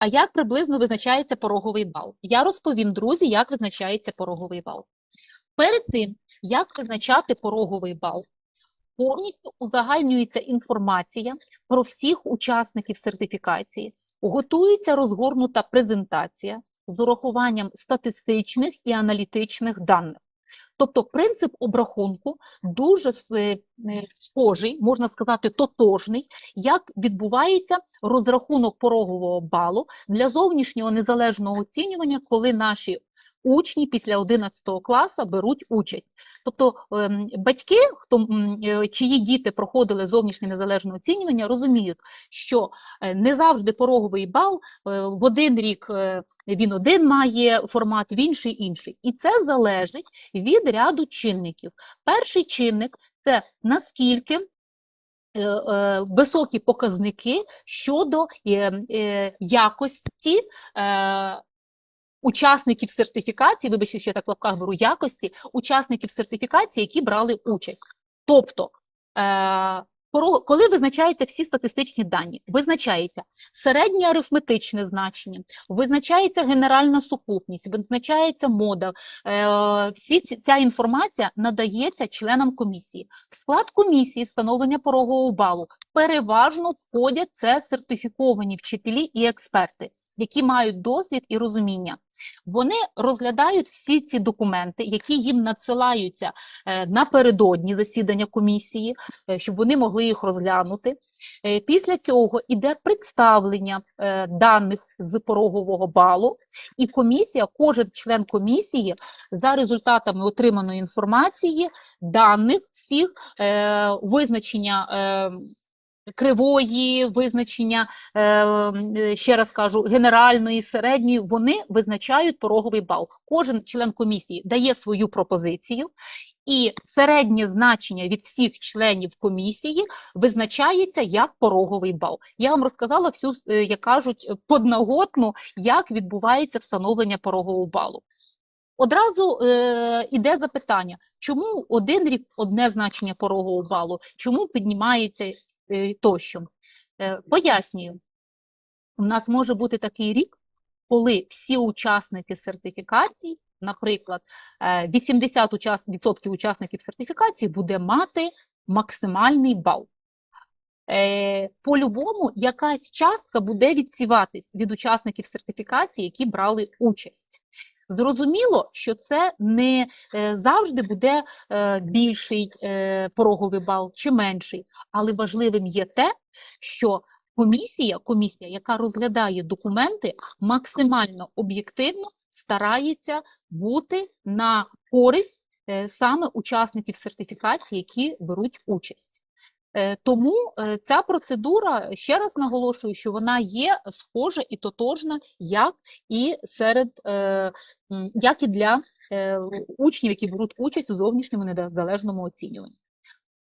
А як приблизно визначається пороговий бал? Я розповім, друзі, як визначається пороговий бал. Перед тим, як визначати пороговий бал, повністю узагальнюється інформація про всіх учасників сертифікації, готується розгорнута презентація з урахуванням статистичних і аналітичних даних. Тобто принцип обрахунку дуже схожий, можна сказати, тотожний, як відбувається розрахунок порогового балу для зовнішнього незалежного оцінювання, коли наші учні після 11 класу беруть участь. Тобто ем, батьки, хто, е, чиї діти проходили зовнішнє незалежне оцінювання, розуміють, що е, не завжди пороговий бал е, в один рік е, він один має формат, в інший інший. І це залежить від ряду чинників. Перший чинник це наскільки е, е, високі показники щодо е, якості учасників сертифікації, вибачте, що я так в лапках беру якості, учасників сертифікації, які брали участь. Тобто, коли визначаються всі статистичні дані, визначається середнє арифметичне значення, визначається генеральна сукупність, визначається мода. Е, всі ця інформація надається членам комісії. В склад комісії встановлення порогового балу переважно входять це сертифіковані вчителі і експерти, які мають досвід і розуміння. Вони розглядають всі ці документи, які їм надсилаються е, напередодні засідання комісії, е, щоб вони могли їх розглянути. Е, Після цього іде представлення даних з порогового балу, і комісія, кожен член комісії за результатами отриманої інформації, даних всіх, визначення. Кривої визначення, е, ще раз кажу, генеральної, середньої, вони визначають пороговий бал. Кожен член комісії дає свою пропозицію, і середнє значення від всіх членів комісії визначається як пороговий бал. Я вам розказала всю, е, як кажуть, подноготну, як відбувається встановлення порогового балу. Одразу е, іде запитання, чому один рік одне значення порогового балу, чому піднімається тощо. Е, пояснюю, у нас може бути такий рік, коли всі учасники сертифікації, наприклад, е, 80 учас... відсотків учасників сертифікації буде мати максимальний бал. Е, по-любому якась частка буде відсіватись від учасників сертифікації, які брали участь. Зрозуміло, що це не е, завжди буде е, більший е, пороговий бал чи менший, але важливим є те, що комісія, комісія, яка розглядає документи, максимально об'єктивно старається бути на користь саме учасників сертифікації, які беруть участь. Е, Тому е, ця процедура, ще раз наголошую, що вона є схожа і тотожна, як і серед е, як і для учнів, які беруть участь у зовнішньому незалежному оцінюванні.